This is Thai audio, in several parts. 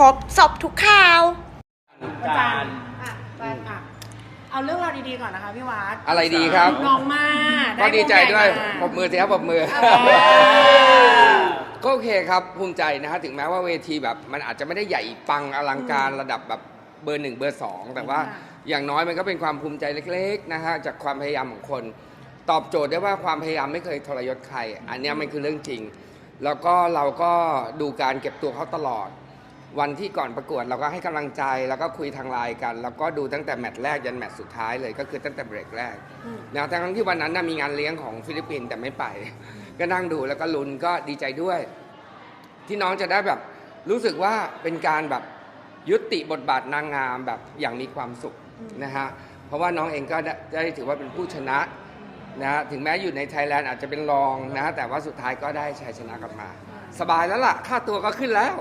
รบสอบทุกข่าว อาจารย์อะไปอะเอาเรื่องราวดีๆก่อนนะคะพี่วัดอะไรดีครับ น้องมาก็ดีใจด้วยปปรบมือสิครับปรบมือเออก็โอเคครับภูมิใจนะฮะถึงแม้ว่าเวทีแบบ มันอาจจะไม่ได้ใหญ่ปังอลังการระดับแบบเบอร์หนึ่งเบอร์สองแต่ว่าค่ะอย่างน้อยมันก็เป็นความภูมิใจเล็กๆนะฮะจากความพยายามของคน ตอบโจทย์ได้ว่าความพยายามไม่เคยทรยศใคร อันเนี้ยมันคือเรื่องจริง แล้วก็เราก็ดูการเก็บตัวเขาตลอด วันที่ก่อนประกวดเราก็ให้กำลังใจแล้วก็คุยทางไลน์กัน แล้วก็ดูตั้งแต่แมตช์แรกยันแมตช์สุดท้ายเลยก็คือตั้งแต่เบรกแรกอืมนะทั้งที่วันนั้นนะมีงานเลี้ยงของฟิลิปปินส์แต่ไม่ไป ก็นั่งดูแล้วก็ลุ้นก็ดีใจด้วย ที่น้องจะได้แบบรู้สึกว่าเป็นการแบบยุติบทบาทนางงามแบบอย่างมีความสุขนะฮะเพราะว่าน้องเองก็ได้ได้ถือว่าเป็นผู้ชนะนะฮะถึงแม้อยู่ในไทยแลนด์อาจจะเป็นรองนะฮะแต่ว่าสุดท้ายก็ได้ชัยชนะกลับมา สบายแล้วล่ะ ค่าตัวก็ขึ้นแล้ว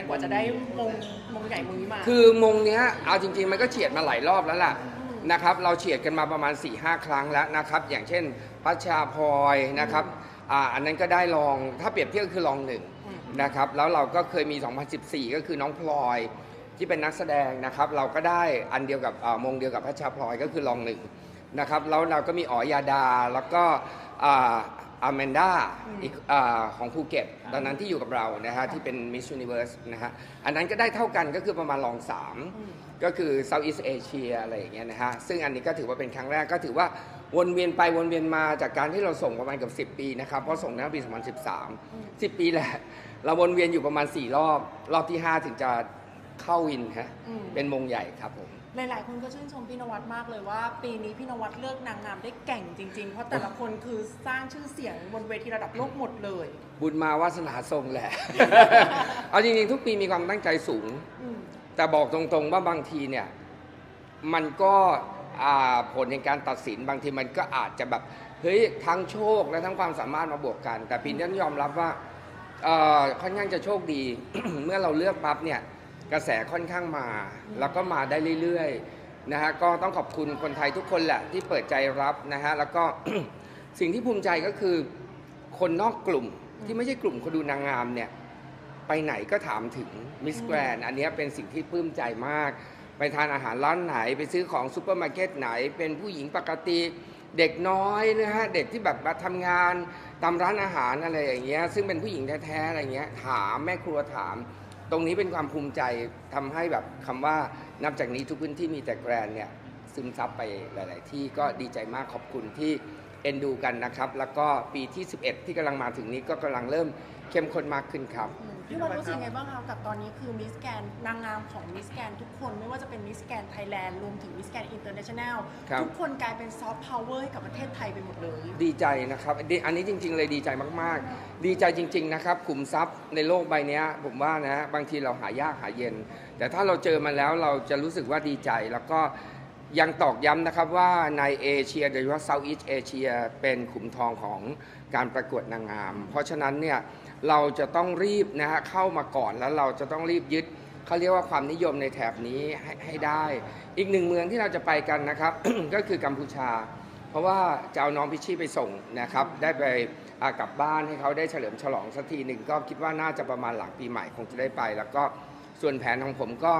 กันกว่าจะได้มงมงใหญ่มงนี้มา คือมงเนี้ยเอาจริง ๆ มันก็เฉียดมาหลายรอบแล้วล่ะนะครับ เราเฉียดกันมาประมาณ4-5หครั้งแล้วนะครับ อย่างเช่นพัชชาพลอยนะครับอ่าอันนั้นก็ได้รองถ้าเปรียบเทียบก็คือรองหนึ่งนะครับ แล้วเราก็เคยมี 2014 ก็คือน้องพลอยที่เป็นนักแสดงนะครับ เราก็ได้อันเดียวกับมงเดียวกับพัชชาพลอยก็คือรองหนึ่งนะครับแล้วเราก็มีอ๋อยาดาแล้วก็ อ่าอาแมนด้าอีกอาของภูเก็ตตอนนั้นที่อยู่กับเรานะฮะที่เป็น Miss Universe นะฮะอันนั้นก็ได้เท่ากันก็คือประมาณรองสามอืมก็คือ Southeast Asia อะไรอย่างเงี้ยนะฮะซึ่งอันนี้ก็ถือว่าเป็นครั้งแรกก็ถือว่าวนเวียนไปวนเวียนมาจากการที่เราส่งประมาณเกับ10 ปีนะครับเพราะส่งในปี 2013 10 ปีแหละ เราวนเวียนอยู่ประมาณ 4 รอบ รอบที่ 5 ถึงจะเข้าวินฮะอืมเป็นมงใหญ่ครับผม หลายๆ คนก็ชื่นชมพี่นวัดมากเลยว่า ปีนี้พี่นวัดเลือกนางงามได้เก่งจริง ๆ เพราะแต่ละคนคือสร้างชื่อเสียงบนเวทีระดับโลกหมดเลย บุญมาวาสนาทรงแหละ เอาจริงๆ ทุกปีมีความตั้งใจสูง อืมแต่บอกตรงๆว่าบางทีเนี่ย มันก็อ่าผลในการตัดสินบางทีมันก็อาจจะแบบ เฮ้ย ทั้งโชคและทั้งความสามารถมาบวกกัน แต่ปีนี้ต้องยอมรับว่าเอ่อค่อนข้างจะโชคดี เมื่อเราเลือกปั๊บเนี่ย กระแสค่อนข้างมา แล้วก็มาได้เรื่อยๆนะฮะก็ต้องขอบคุณคนไทยทุกคนแหละที่เปิดใจรับนะฮะแล้วก็ สิ่งที่ภูมิใจก็คือ คนนอกกลุ่มที่ไม่ใช่กลุ่มคนดูนางงามเนี่ยไปไหนก็ถามถึงมิสแกรนอันเนี้ยเป็นสิ่งที่ปลื้มใจมาก ไปทานอาหารร้านไหน ไปซื้อของซูเปอร์มาร์เก็ตไหน เป็นผู้หญิงปกติเด็กน้อยนะฮะเด็กที่แบบมาทำงานตามร้านอาหารอะไรอย่างเงี้ยซึ่งเป็นผู้หญิงแท้ๆอะไรเงี้ยถามแม่ครัวถาม ตรงนี้เป็นความภูมิใจทำให้แบบคำว่านับจากนี้ทุกพื้นที่มีแต่แกรนเนี่ยซึมซับไปหลาย ๆ ที่ก็ดีใจมากขอบคุณที่ เอ็นดูกันนะครับ แล้วก็ปีที่ 11 ที่กำลังมาถึงนี้ก็กำลังเริ่มเข้มข้นมากขึ้นครับอืมพี่วันรู้สึกไงบ้างคะกับตอนนี้คือมิสแกนนางงามของมิสแกนทุกคนไม่ว่าจะเป็นมิสแกนไทยแลนด์รวมถึงมิสแกนอินเตอร์เนชั่นแนลครับ ทุกคนกลายเป็นซอฟต์พาวเวอร์ให้กับประเทศไทยไปหมดเลย ดีใจนะครับอันนี้อันนี้จริง ๆ เลยดีใจมาก ๆ ดีใจจริง ๆ นะครับขุมทรัพย์ในโลกใบเนี้ยผมว่านะบางทีเราหายากหาเย็น แต่ถ้าเราเจอมาแล้วเราจะรู้สึกว่าดีใจแล้วก็ ยังตอกย้ำนะครับว่าในเอเชียโดยเฉพาะเซาท์อีสเอเชียเป็นขุมทองของการประกวดนางงาม เพราะฉะนั้นเนี่ยเราจะต้องรีบนะฮะเข้ามาก่อนแล้วเราจะต้องรีบยึดเขาเรียกว่าความนิยมในแถบนี้ให้ให้ได้ อีกหนึ่งเมืองที่เราจะไปกันนะครับ ก็คือกัมพูชา เพราะว่าจะเอาน้องพิชชี่ไปส่งนะครับ ได้ไปกลับบ้านให้เขาได้เฉลิมฉลองสักทีหนึ่งก็คิดว่าน่าจะประมาณหลังปีใหม่คงจะได้ไป แล้วก็ส่วนแผนของผมก็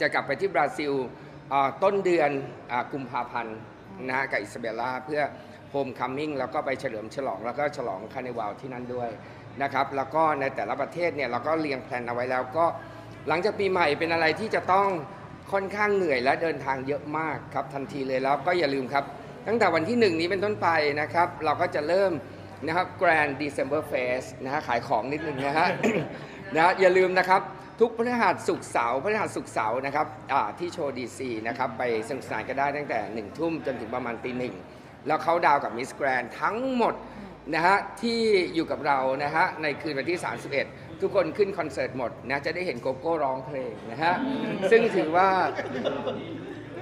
จะกลับไปที่บราซิล ต้นเดือนอกุมภาพันธ์นะฮะกับอิซาเบลล่าเพื่อโฮมคัมมิ่งแล้วก็ไปเฉลิมฉลอง แล้วก็ฉลองคาร์นิวัลที่นั่นด้วยนะครับแล้วก็ในแต่ละประเทศเนี่ยเราก็เรียงแผนเอาไว้แล้วก็ หลังจากปีใหม่เป็นอะไรที่จะต้องค่อนข้างเหนื่อยและเดินทางเยอะมากครับทันทีเลยแล้วก็อย่าลืมครับ ตั้งแต่วันที่หนึ่งนี้เป็นต้นไปนะครับ เราก็จะเริ่มนะครับ Grand December Fest นะฮะขายของนิดนึงนะฮะนะฮะอย่าลืมนะครับ ทุกพฤหัสศุกร์เสาร์พฤหัสศุกร์เสาร์นะครับอ่าที่โชว์ดีซีนะครับไปสนุกสนานก็ได้ตั้งแต่หนึ่งทุ่มจนถึงประมาณตีหนึ่งแล้วเขาดาวน์กับมิสแกรนทั้งหมดนะฮะที่อยู่กับเรานะฮะในคืนวันที่ 31 ทุกคนขึ้นคอนเสิร์ตหมดนะจะได้เห็นโกโก้ร้องเพลงนะฮะซึ่งถือว่า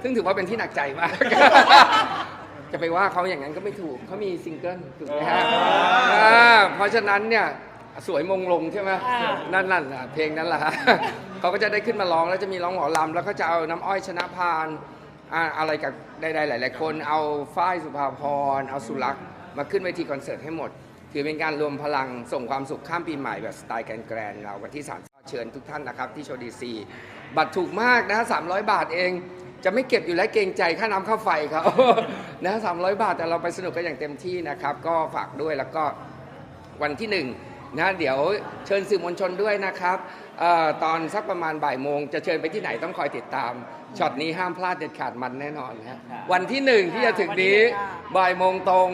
ซึ่งถือว่าเป็นที่หนักใจมาก จะไปว่าเขาอย่างนั้นก็ไม่ถูกเขามีซิงเกิลถูกไหมฮะอ่าเพราะฉะนั้นเนี่ย สวยมงลงใช่ไหมอ่านั่นนั่นน่ะเพลงนั้นแหละฮะ เขาก็จะได้ขึ้นมาร้องแล้วจะมีร้องหมอลำแล้วก็จะเอาน้ำอ้อยชนะพานอ่าอะไรกับใดๆหลาย ๆ คนเอาฝ้ายสุภาพรเอาสุรักษ์มาขึ้นเวทีคอนเสิร์ตให้หมด ถือเป็นการรวมพลังส่งความสุขข้ามปีใหม่แบบสไตล์แกรนๆเราวันที่3เชิญทุกท่านนะครับที่โชว์ดีซีบัตรถูกมากนะ300 บาทเอง จะไม่เก็บอยู่แล้วเกรงใจค่าน้ำค่าไฟเขา นะ300 บาทแต่เราไปสนุกกันอย่างเต็มที่นะครับ ก็ฝากด้วยแล้วก็วันที่หนึ่ง นะเดี๋ยวเชิญสื่อมวลชนด้วยนะครับเออตอนสักประมาณบ่ายโมง จะเชิญไปที่ไหนต้องคอยติดตามช็อตนี้ห้ามพลาดเด็ดขาดมันแน่นอนฮะวันที่หนึ่งที่จะถึงนี้บ่ายโมงตรง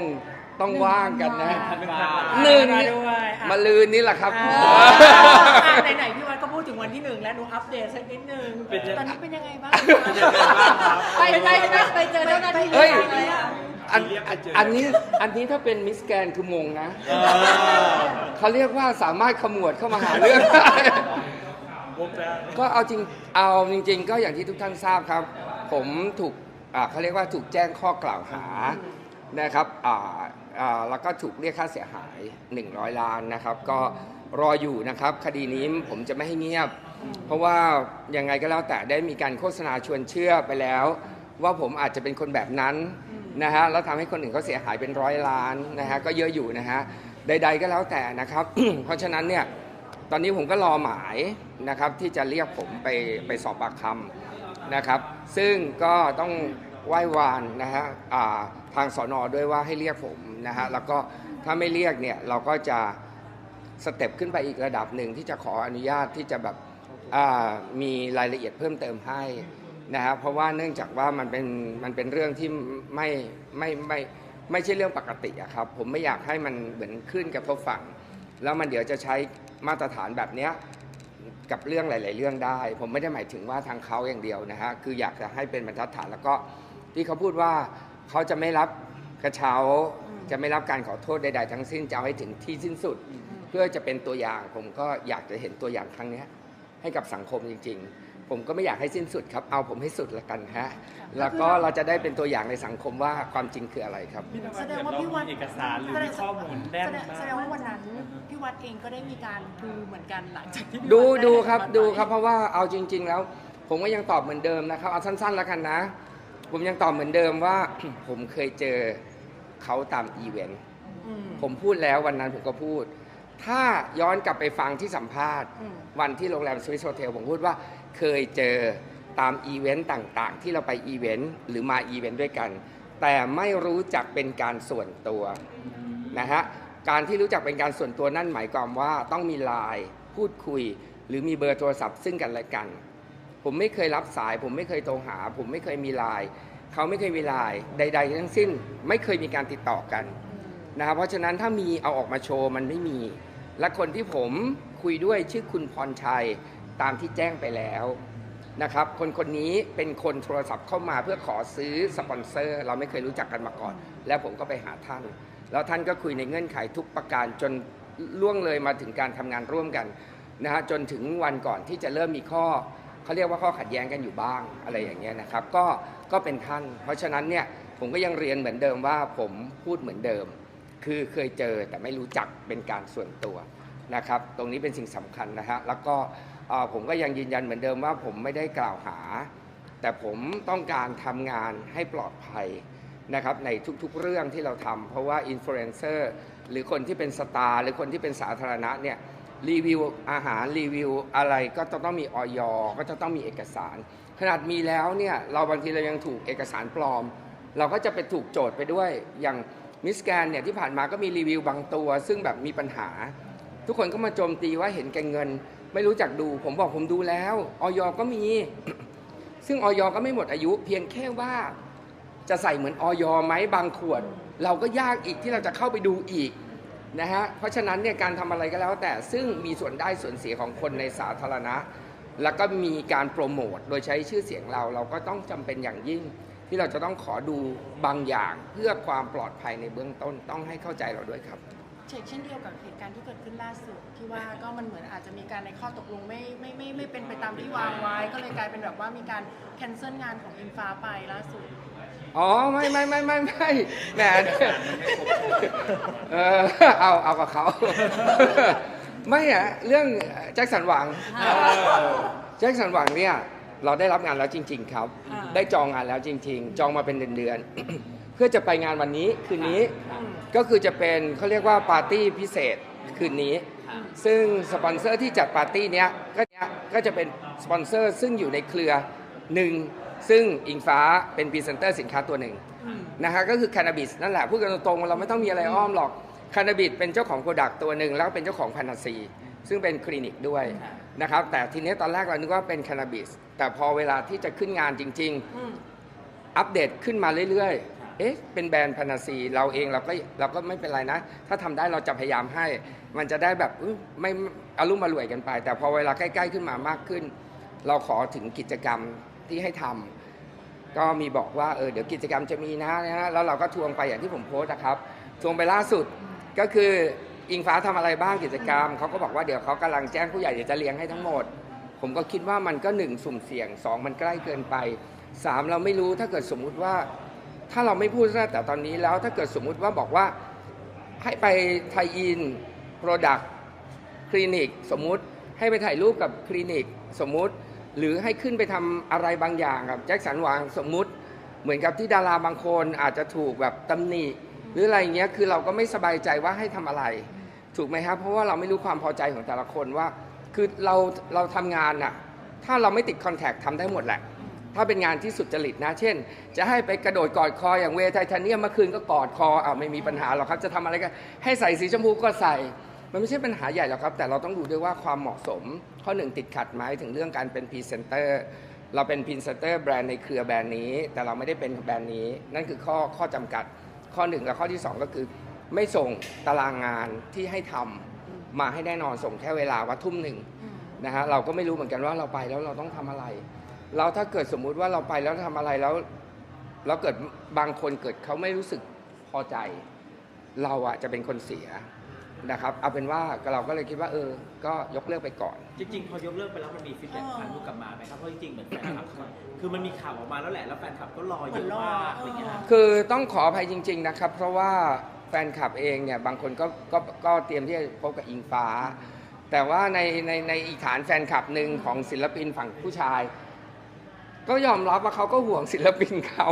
ต้องว่างกันนะหนึ่งมาด้วยอะมาลืนนี่แหละครับอ่าอะไหนๆพี่วัดก็พูดถึงวันที่หนึ่งแล้วหนูอัปเดตสักนิดนึงเป็นยังตอนนี้เป็นยังไงบ้างเป็นยังไงบ้างครับไปไปไปไปเจอเจ้าหน้าที่เฮ้ย อะไรอะอันเรียกไปเจออัอันนี้อันนี้ถ้าเป็นมิสแกรนด์คือมงนะเออเขาเรียกว่าสามารถขมวดเข้ามาหาเรื่องได้วงการก็เอาจริงเอาจริง ๆ ก็อย่างที่ทุกท่านทราบครับ ผมถูกอ่าเขาเรียกว่าถูกแจ้งข้อกล่าวหานะครับอ่าอ่าแล้วก็ถูกเรียกค่าเสียหาย 100 ล้านนะครับ ก็รออยู่นะครับ คดีนี้ผมจะไม่ให้เงียบ เพราะว่ายังไงก็แล้วแต่ได้มีการโฆษณาชวนเชื่อไปแล้ว ว่าผมอาจจะเป็นคนแบบนั้น นะฮะแล้วทำให้คนอื่นเขาเสียหายเป็นร้อยล้านนะฮะก็เยอะอยู่นะฮะใด ๆ ก็แล้วแต่นะครับ เพราะฉะนั้นเนี่ยตอนนี้ผมก็รอหมายนะครับที่จะเรียกผมไปไปสอบปากคำนะครับ ซึ่งก็ต้องไหว้วานนะฮะอ่าทางสอนอด้วยว่าให้เรียกผมนะฮะแล้วก็ถ้าไม่เรียกเนี่ยเราก็จะสเต็ปขึ้นไปอีกระดับหนึ่งที่จะขออนุญาตที่จะแบบอ่ามีรายละเอียดเพิ่มเติมให้ นะฮะเพราะว่าเนื่องจากว่ามันเป็นมันเป็นเรื่องที่ไม่ไม่ไม่ไม่ใช่เรื่องปกติอะครับ ผมไม่อยากให้มันเหมือนขึ้นกระทบฝั่ง แล้วมันเดี๋ยวจะใช้มาตรฐานแบบเนี้ยกับเรื่องหลาย ๆ เรื่องได้ ผมไม่ได้หมายถึงว่าทางเขาอย่างเดียวนะฮะคืออยากจะให้เป็นบรรทัดฐานแล้วก็ที่เขาพูดว่าเขาจะไม่รับกระเช้าจะไม่รับการขอโทษใด ๆ ทั้งสิ้นจะเอาให้ถึงที่สิ้นสุด เพื่อจะเป็นตัวอย่างผมก็อยากจะเห็นตัวอย่างครั้งนี้ให้กับสังคมจริง ๆ ผมก็ไม่อยากให้สิ้นสุดครับ เอาผมให้สุดละกันฮะ แล้วก็เราจะได้เป็นตัวอย่างในสังคมว่าความจริงคืออะไรครับ พี่นวัแสดดงเดี๋ยวว่าเราพี่วัดมีเอกสารหรือมีข้อมูลแน่นแสดงมากแสดงว่าวันนั้นพี่วัดเองก็ได้มีการดูเหมือนกันหลังจากที่พี่ดูวัไดูครับให้ดูสัมภาษณ์ครับเพราะว่าเอาจริง ๆ แล้ว ผมก็ยังตอบเหมือนเดิมนะครับเอาสั้นๆแล้วกันนะ ผมยังตอบเหมือนเดิมว่า ผมเคยเจอเขาตามอีเวนต์ อืม ผมพูดแล้ววันนั้นผมก็พูด ถ้าย้อนกลับไปฟังที่สัมภาษณ์ อืม วันที่โรงแรมสวิสโฮเทลผมพูดว่าเคยเจอตามอีเวนต์ต่างๆ ที่เราไปอีเวนต์หรือมาอีเวนต์ด้วยกัน แต่ไม่รู้จักเป็นการส่วนตัวนะฮะการที่รู้จักเป็นการส่วนตัวนั่นหมายความว่าต้องมีไลน์พูดคุย หรือมีเบอร์โทรศัพท์ซึ่งกันและกัน ผมไม่เคยรับสาย ผมไม่เคยโทรหา ผมไม่เคยมีไลน์เขาไม่เคยมีไลน์ใด ๆ ทั้งสิ้น ไม่เคยมีการติดต่อกัน นะครับเพราะฉะนั้นถ้ามีเอาออกมาโชว์มันไม่มี และคนที่ผมคุยด้วยชื่อคุณพรชัยตามที่แจ้งไปแล้วนะครับ คนคนนี้เป็นคนโทรศัพท์เข้ามาเพื่อขอซื้อสปอนเซอร์ เราไม่เคยรู้จักกันมาก่อน แล้วผมก็ไปหาท่าน แล้วท่านก็คุยในเงื่อนไขทุกประการจนล่วงเลยมาถึงการทำงานร่วมกันนะฮะจนถึงวันก่อนที่จะเริ่มมีข้อเขาเรียกว่าข้อขัดแย้งกันอยู่บ้างอะไรอย่างเงี้ยนะครับ ก็ก็เป็นท่าน เพราะฉะนั้นเนี่ยผมก็ยังเรียนเหมือนเดิมว่าผมพูดเหมือนเดิม คือเคยเจอแต่ไม่รู้จักเป็นการส่วนตัวนะครับ ตรงนี้เป็นสิ่งสำคัญนะฮะแล้วก็ผมก็ยังยืนยันเหมือนเดิมว่าผมไม่ได้กล่าวหา แต่ผมต้องการทำงานให้ปลอดภัยนะครับในทุกๆเรื่องที่เราทำเพราะว่าอินฟลูเอนเซอร์หรือคนที่เป็นสตาร์หรือคนที่เป็นสาธารณะเนี่ยรีวิวอาหารรีวิวอะไรก็จะต้องมีออยก็จะต้องมีเอกสาร ขนาดมีแล้วเนี่ยเราบางทีเรายังถูกเอกสารปลอม เราก็จะไปถูกโจทย์ไปด้วยอย่าง มิสแกนเนี่ยที่ผ่านมาก็มีรีวิวบางตัว ซึ่งแบบมีปัญหา ทุกคนก็มาโจมตีว่าเห็นแก่เงิน ไม่รู้จักดู ผมบอกผมดูแล้วออยก็มี ซึ่งออยก็ไม่หมดอายุ เพียงแค่ว่าจะใส่เหมือนออยไหมบางขวด เราก็ยากอีกที่เราจะเข้าไปดูอีกนะฮะเพราะฉะนั้นเนี่ยการทำอะไรก็แล้วแต่ซึ่งมีส่วนได้ส่วนเสียของคนในสาธารณะ แล้วก็มีการโปรโมทโดยใช้ชื่อเสียงเราเราก็ต้องจำเป็นอย่างยิ่ง ที่เราจะต้องขอดูบางอย่างเพื่อความปลอดภัยในเบื้องต้นต้องให้เข้าใจเราด้วยครับ เช่นเช่นเดียวกับเหตุการณ์ที่เกิดขึ้นล่าสุดที่ว่าก็มันเหมือนอาจจะมีการในข้อตกลงไม่ไม่ไม่ไม่เป็นไปตามที่วางไว้ ก็เลยกลายเป็นแบบว่ามีการแคนเซิลงานของอินฟ้าไปล่าสุดอ๋อไม่ไม่ไม่ไม่ไม่แหมเออเอาเอากับเขาไม่อะเรื่องแจ็คสันหวังแจ็คสันหวังเนี่ย เราได้รับงานแล้วจริง ๆ ครับ อ่า ได้จองงานแล้วจริง ๆ จองมาเป็นเดือนๆพื่อจะไปงานวันนี้คืนนี้อืมก็คือจะเป็นเขาเรียกว่าปาร์ตี้พิเศษคืนนี้ ซึ่งสปอนเซอร์ที่จัดปาร์ตี้เนี้ยก็เนี้ยก็จะเป็นสปอนเซอร์ซึ่งอยู่ในเครือหนึ่งซึ่งอิงฟ้าเป็นพรีเซนเตอร์สินค้าตัวหนึ่งอืมนะฮะก็คือ c ค n น a b i s นั่นแหละพูดกันตรงๆเราไม่ต้องมีอะไรอ้อมหรอก c ค n น a b i s เป็นเจ้าของโปรดักต์ตัวหนึ่งแล้วก็เป็นเจ้าของพานาซีซึ่งเป็นคลินิกด้วย นะครับ แต่ทีนี้ตอนแรกเรานึกว่าเป็น c ค n น a b i s แต่พอเวลาที่จะขึ้นงานจริง ๆ อืม อัปเดตขึ้นมาเรื่อยๆ เอ๊ะ เป็นแบรนด์พานาซีเราเองเราก็เราก็ไม่เป็นไรนะ ถ้าทำได้เราจะพยายามให้ มันจะได้แบบอุ๊ยไม่อารมณ์มารวยกันไป แต่พอเวลาใกล้ๆขึ้นมามากขึ้น เราขอถึงกิจกรรมที่ให้ทำก็มีบอกว่าเออเดี๋ยวกิจกรรมจะมีนะนะฮะแล้วเราก็ทวงไปอย่างที่ผมโพสต์นะครับ ทวงไปล่าสุดก็คือ อิงฟ้าทำอะไรบ้างกิจกรรม เขาก็บอกว่าเดี๋ยวเขากำลังแจ้งผู้ใหญ่เดี๋ยวจะเลี้ยงให้ทั้งหมด ผมก็คิดว่ามันก็หนึ่งสุ่มเสี่ยงสองมันใกล้เกินไปสามเราไม่รู้ถ้าเกิดสมมุติว่า ถ้าเราไม่พูดตั้งแต่ตอนนี้แล้วถ้าเกิดสมมุติว่าบอกว่าให้ไปไทยอินโปรดักคลินิกสมมุติให้ไปถ่ายรูปกับคลินิกสมมุติ หรือให้ขึ้นไปทำอะไรบางอย่างกับแจ็คสันหวังสมมุติ เหมือนกับที่ดาราบางคนอาจจะถูกแบบตำหนิหรืออะไรเงี้ยคือเราก็ไม่สบายใจว่าให้ทำอะไร ถูกไหมครับเพราะว่าเราไม่รู้ความพอใจของแต่ละคนว่า คือเราเราทำงานน่ะถ้าเราไม่ติดคอนแทคทำได้หมดแหละ ถ้าเป็นงานที่สุดจริตนะ เช่น จะให้ไปกระโดดกอดคออย่างเวทไทเทเนียมเมื่อคืนก็กอดคออ่าไม่มีปัญหาหรอกครับ จะทำอะไรก็ให้ใส่สีชมพูก็ใส่ มันไม่ใช่ปัญหาใหญ่หรอกครับ แต่เราต้องดูด้วยว่าความเหมาะสม ข้อหนึ่งติดขัดไหมถึงเรื่องการเป็นพรีเซนเตอร์เราเป็นพรีเซนเตอร์แบรนด์ในเครือแบรนด์นี้ แต่เราไม่ได้เป็นแบรนด์นี้ นั่นคือข้อข้อจำกัด ข้อหนึ่งและข้อที่สองก็คือ ไม่ส่งตารางงานที่ให้ทำมาให้แน่นอนส่งแค่เวลาว่าทุ่มหนึ่งอืมนะฮะเราก็ไม่รู้เหมือนกันว่าเราไปแล้วเราต้องทำอะไรแล้วถ้าเกิดสมมุติว่าเราไปแล้วทำอะไรแล้วแล้วเกิดบางคนเกิดเขาไม่รู้สึกพอใจ เราอะจะเป็นคนเสียนะครับเอาเป็นว่าเราก็เลยคิดว่าเออ ก็ยกเลิกไปก่อน จริงๆ พอยกเลิกไปแล้วมันมีฟีดแบ็กอ๋อทางลูกกลับมาไหมครับเพราะจริงๆเหมือนแฟนคลับเขาคือมันมีข่าวออกมาแล้วแหละแล้วแฟนคลับก็รอเยอะมากอะไรเงี้ยครับคือต้องขออภัยจริง ๆนะครับ เพราะว่า แฟนคลับเองเนี่ยบางคนก็ก็ก็เตรียมที่จะพบกับอิงฟ้า แต่ว่าในในในอีกฐานแฟนคลับหนึ่งของศิลปินฝั่งผู้ชาย ก็ยอมรับว่าเขาก็ห่วงศิลปินเขา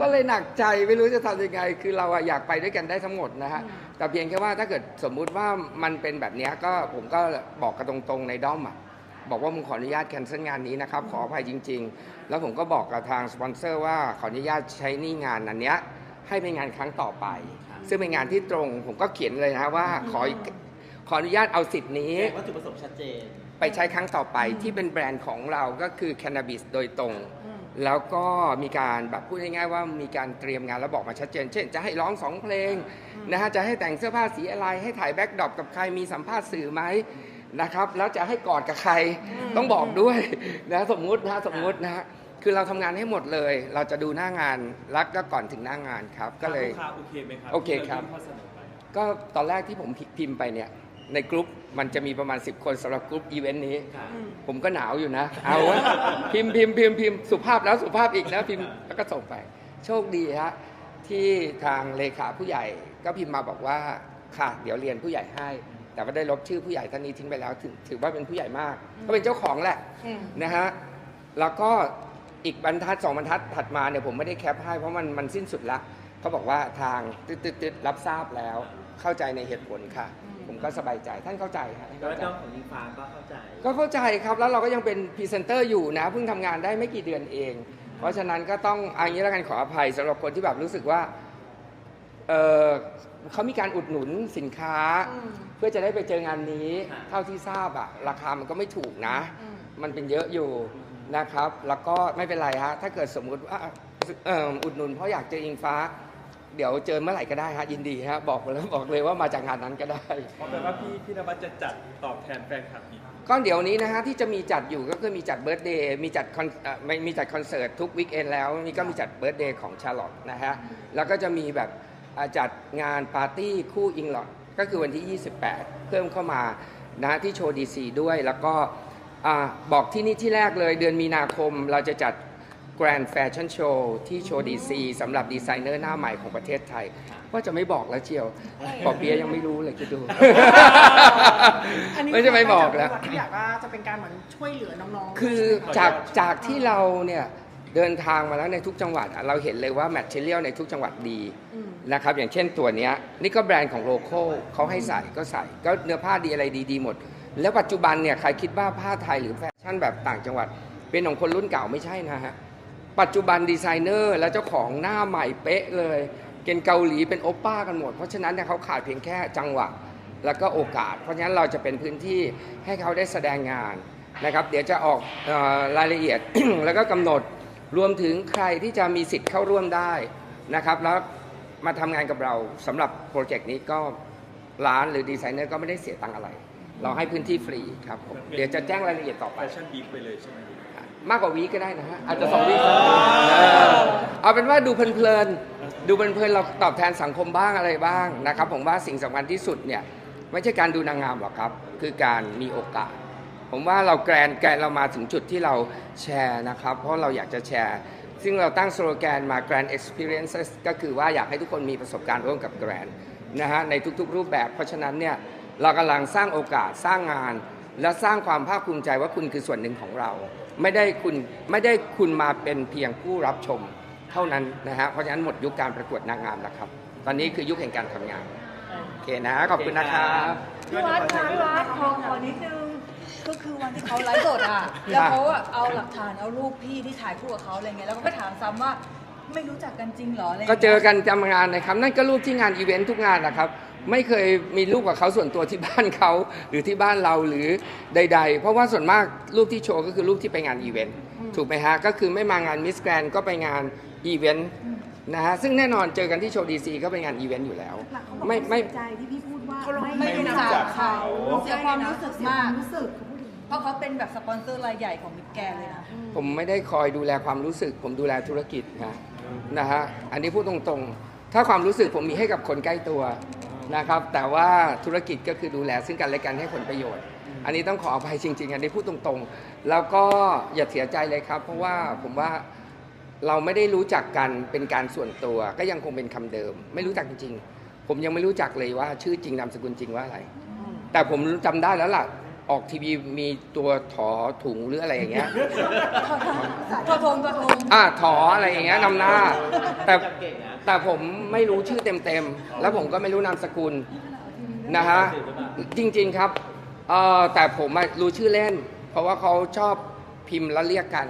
ก็เลยหนักใจไม่รู้จะทำยังไง คือเราอะอยากไปด้วยกันได้ทั้งหมดนะฮะแต่เพียงแค่ว่าถ้าเกิดสมมุติว่ามันเป็นแบบเนี้ยก็ผมก็บอกกันตรงๆในด้อมอะบอกว่ามึงขออนุญาตแคนเซิลงานนี้นะครับขออภัยจริง ๆ แล้วผมก็บอกกับทางสปอนเซอร์ว่าขออนุญาตใช้หนี่งานอันเนี้ยให้เป็นงานครั้งต่อไป ซึ่งเป็นงานที่ตรงผมก็เขียนเลยนะว่าขอขออนุญาตเอาสิทธิ์นี้ วัตถุประสงค์ชัดเจน ไปใช้ครั้งต่อไปที่เป็นแบรนด์ของเราก็คือแค n น a b บิสโดยตรงอืมแล้วก็มีการแบบพูดง่ายๆว่ามีการเตรียมงานแล้วบอกมาชัดเจน เช่น จะให้ร้องสองเพลงนะฮะจะให้แต่งเสื้อผ้าสีอะไร ให้ถ่ายแบ็กดรอปกับใครมีสัมภาษณ์สื่อไหมนะครับ แล้วจะให้กอดกับใครต้องบอกด้วยนะสมมุตินะสมมุตินะฮะ คือเราทำงานให้หมดเลย เราจะดูหน้างานแล้วก็ก่อนถึงหน้างานครับ ก็เลยลูกค้าโอเคไหมครัโอเคครับ ที่ายื่นข้อเสนอไปก็ตอนแรกที่ผมพิมพ์ไปเนี่ย ในกลุ่มมันจะมีประมาณ 10 คนสำหรับกลุ่มอีเวนต์นี้ ค่ะอืมผมก็หนาวอยู่นะ เอาวะพิมพ์พิมพ์พิมพ์พิมพ์สุภาพแล้วสุภาพอีกนะ พิมพ์แล้วก็ส่งไป โชคดีฮะที่ทางเลขาผู้ใหญ่ก็พิมพ์มาบอกว่าค่ะเดี๋ยวเรียนผู้ใหญ่ให้ แต่ว่าได้ลบชื่อผู้ใหญ่ท่านนี้ทิ้งไปแล้วถือถือว่าเป็นผู้ใหญ่มาก ก็เป็นเจ้าของแหละ อืม นะฮะ แล้วก็ อีกบรรทัดสองบรรทัดถัดมาเนี่ยผมไม่ได้แคปให้เพราะมันมันสิ้นสุดละเขาบอกว่าทางตึ๊ดตึ๊ดตึ๊ดรับทราบแล้ว เข้าใจในเหตุผลค่ะ ผมก็สบายใจท่านเข้าใจฮะท่านแล้วเข้าใจ เจ้าของอิงฟ้าก็เข้าใจ ก็เข้าใจครับแล้วเราก็ยังเป็นพรีเซนเตอร์อยู่นะเพิ่งทำงานได้ไม่กี่เดือนเอง เพราะฉะนั้นก็ต้องอันนี้แล้วกันขออภัยสำหรับคนที่แบบรู้สึกว่าเออเขามีการอุดหนุนสินค้า อืม เพื่อจะได้ไปเจองานนี้ ค่ะ เท่าที่ทราบอะราคามันก็ไม่ถูกนะ อืม มันเป็นเยอะอยู่ นะครับ แล้วก็ไม่เป็นไรฮะถ้าเกิดสมมุติว่าเอ่ออุดหนุนเพราะอยากเจออิงฟ้า เดี๋ยวเจอเมื่อไหร่ก็ได้ฮะยินดีฮะบอกไปแล้วบอกเลยว่ามาจากงานนั้นก็ได้ เพราะแปลว่าพี่พี่นวัดจะจัดตอบแทนแฟนคลับอีกก็เดี๋ยวนี้นะฮะที่จะมีจัดอยู่ก็คือมีจัดเบิร์ d เดย์มีจัดคอนเอ่อไม่มีจัดคอนเสิร์ตทุกวีคเอนแล้วนี่ก็มีจัดเบิร์ d เดย์ของชาร์ลอตนะฮะแล้วก็จะมีแบบอ่าจัดงานปาร์ตี้คู่อิงลอดก็คือวันที่ 28 เพิ่มเข้ามานะฮะที่โชว์ดีซีด้วยแล้วก็ อ่าบอกที่นี่ที่แรกเลยเดือนมีนาคมเราจะจัด Grand Fashion Show ที่โชว์ดีซีสำหรับดีไซเนอร์หน้าใหม่ของประเทศไทย ว่าจะไม่บอกแล้วเชียวปอเปียะยังไม่รู้เลยคิดดูอันนี้ไม่ใช่ไม่บอกแล้ว ที่อยากว่าจะเป็นการเหมือนช่วยเหลือน้องๆ คือใช่ไหมะจากจากที่เราเนี่ยเดินทางมาแล้วในทุกจังหวัดอะเราเห็นเลยว่าแมทเทียลในทุกจังหวัดดีอืมนะครับอย่างเช่นตัวเนี้ยนี่ก็แบรนด์ของโลโก้เขาให้ใส่ก็ใส่ ก็เนื้อผ้าดีอะไรดีๆหมด แล้วปัจจุบันเนี่ยใครคิดว่าผ้าไทยหรือแฟชั่นแบบต่างจังหวัด เป็นของคนรุ่นเก่าไม่ใช่นะฮะปัจจุบันดีไซเนอร์และเจ้าของหน้าใหม่เป๊ะเลยเป็นเกาหลีเป็นโอป้ากันหมด เพราะฉะนั้นเนี่ยเขาขาดเพียงแค่จังหวะแล้วก็โอกาส เพราะฉะนั้นเราจะเป็นพื้นที่ให้เขาได้แสดงงานนะครับ เดี๋ยวจะออกออรายละเอียดแล้วก็กำหนดรวมถึงใครที่จะมีสิทธิ์เข้าร่วมได้นะครับ แล้วมาทำงานกับเราสำหรับโปรเจกต์นี้ก็ร้านหรือดีไซเนอร์ก็ไม่ได้เสียตังค์อะไร เราให้พื้นที่ฟรีครับผมเดี๋ยวจะแจ้งรายละเอียดต่อไป แฟชั่นบีฟไปเลยใช่ไหมมากกว่าวีคก็ได้นะฮะอาจจะสองวีคเออเอาเป็นว่าดูเพลินๆดูเพลินๆเราตอบแทนสังคมบ้างอะไรบ้างนะครับ ผมว่าสิ่งสำคัญที่สุดเนี่ยไม่ใช่การดูนางงามหรอกครับ คือการมีโอกาส ผมว่าเราแกรนแกรนเรามาถึงจุดที่เราแชร์นะครับ เพราะเราอยากจะแชร์ ซึ่งเราตั้งสโลแกนมา Grand Experiences ก็คือว่าอยากให้ทุกคนมีประสบการณ์ร่วมกับ Grand นะฮะในทุกๆ รูปแบบ เพราะฉะนั้นเนี่ย เรากำลังสร้างโอกาสสร้างงาน และสร้างความภาคภูมิใจว่าคุณคือส่วนหนึ่งของเรา ไม่ได้คุณไม่ได้คุณมาเป็นเพียงผู้รับชมเท่านั้นนะฮะเพราะฉะนั้นหมดยุคการประกวดนางงามแล้วครับ ตอนนี้คือยุคแห่งการทำงานโอเคนะขอบคุณนะครับพี่วัดคะพี่วัดขอขอนิดนึงก็คือวันที่เขาไลฟ์สดอะแล้วเขาอะเอาหลักฐานเอารูปพี่ที่ถ่ายคู่กับเขาอะไรเงี้ยแล้วก็ไปถามซ้ำว่า ไม่รู้จักกันจริงเหรออะไรงี้ยก็เจอกันทำงานนะครับ นั่นก็รูปที่งานอีเวนต์ทุกงานนะครับ ไม่เคยมีรูปกับเขาส่วนตัวที่บ้านเขา หรือที่บ้านเราหรือใด ๆ เพราะว่าส่วนมากรูปที่โชว์ก็คือรูปที่ไปงานอีเวนต์ถูกไหมฮะ ก็คือไม่มางานมิสแกรนก็ไปงานอีเวนต์นะฮะซึ่งแน่นอนเจอกันที่โชว์ดีซีก็เป็นงานอีเวนต์อยู่แล้วไม่ไม่ใจที่พี่พูดว่าไม่รู้จักเขาเสีเสียยความมคาวรู้รู้สึสึกกมามากกรู้สึกเขาพูดถึงเพราะเขาเป็นแบบสปอนเซอร์รายใหญ่ของมิดแกนเลยนะ ผมไม่ได้คอยดูแลความรู้สึก ผมดูแลธุรกิจนะ นะฮะอันนี้พูดตรงๆ ถ้าความรู้สึกผมมีให้กับคนใกล้ตัวนะครับ แต่ว่าธุรกิจก็คือดูแลซึ่งกันและกันให้ผลประโยชน์ อันนี้ต้องขออภัยจริง ๆ อันนี้พูดตรงๆ แล้วก็อย่าเสียใจเลยครับ เพราะว่าผมว่าเราไม่ได้รู้จักกันเป็นการส่วนตัวก็ยังคงเป็นคำเดิม ไม่รู้จักจริงๆ ผมยังไม่รู้จักเลยว่าชื่อจริงนามสกุลจริงว่าอะไร แต่ผมจำได้แล้วล่ะ ออกทีวีมีตัวถอถุงหรืออะไรอย่างเงี้ย ทอทงทอทงอ่าถออะไรอย่างเงี้ยนำหน้า แต่จำเก่งนะแต่ผมไม่รู้ชื่อเต็มๆ แล้วผมก็ไม่รู้นามสกุลนะฮะจริงๆครับเอ่อแต่ผมอะรู้ชื่อเล่น เพราะว่าเขาชอบพิมพ์แล้วเรียกกัน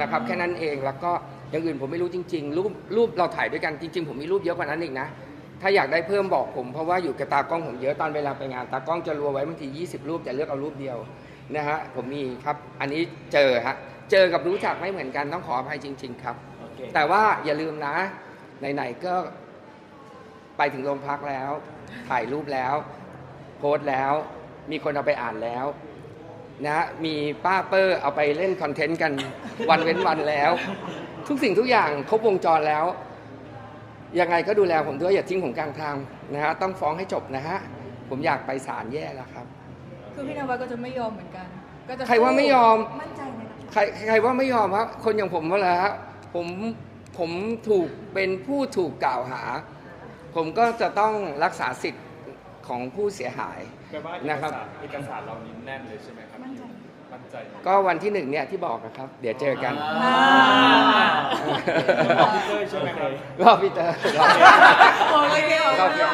นะครับแค่นั้นเองแล้วก็อย่างอื่นผมไม่รู้จริง ๆ รูปรูปเราถ่ายด้วยกันจริง ๆ ผมมีรูปเยอะกว่านั้นอีกนะ ถ้าอยากได้เพิ่มบอกผม เพราะว่าอยู่กับตากล้องผมเยอะตอนเวลาไปงานตากล้องจะรัวไว้บางที 20 รูปแต่เลือกเอารูปเดียวนะฮะผมมีครับ อันนี้เจอฮะเจอกับรู้จักไม่เหมือนกันต้องขออภัยจริง ๆ ครับโอเคแต่ว่าอย่าลืมนะไหนๆก็ไปถึงโรงพักแล้ว ถ่ายรูปแล้ว โพสต์แล้ว มีคนเอาไปอ่านแล้วนะมีป้าเปอร์เอาไปเล่นคอนเทนต์กันวันเว้นวันแล้ว ทุกสิ่งทุกอย่างครบวงจรแล้ว ยังไงก็ดูแลผมด้วยอย่าทิ้งผมกลางทางนะฮะต้องฟ้องให้จบนะฮะผมอยากไปศาลแย่แล้วครับ คือพี่นวัดก็จะไม่ยอมเหมือนกัน ก็จะใครว่าไม่ยอม มั่นใจในหลักฐานใครใครว่าไม่ยอมครับคนอย่างผมว่าแหละครับผมผมถูกเป็นผู้ถูกกล่าวหา ผมก็จะต้องรักษาสิทธิ์ของผู้เสียหาย แปลว่าเอนะกครับ สารเอกสารเรานี้แน่นเลยใช่ไหมครับพี่มั่นใจ ก็วันที่หนึ่งเนี่ยที่บอกนะครับ เดี๋ยวเจอกันอ่าพี่เต้ยใช่ไหมครับรอบพี่เตอร์รอบโอเคโอรอบเคพี่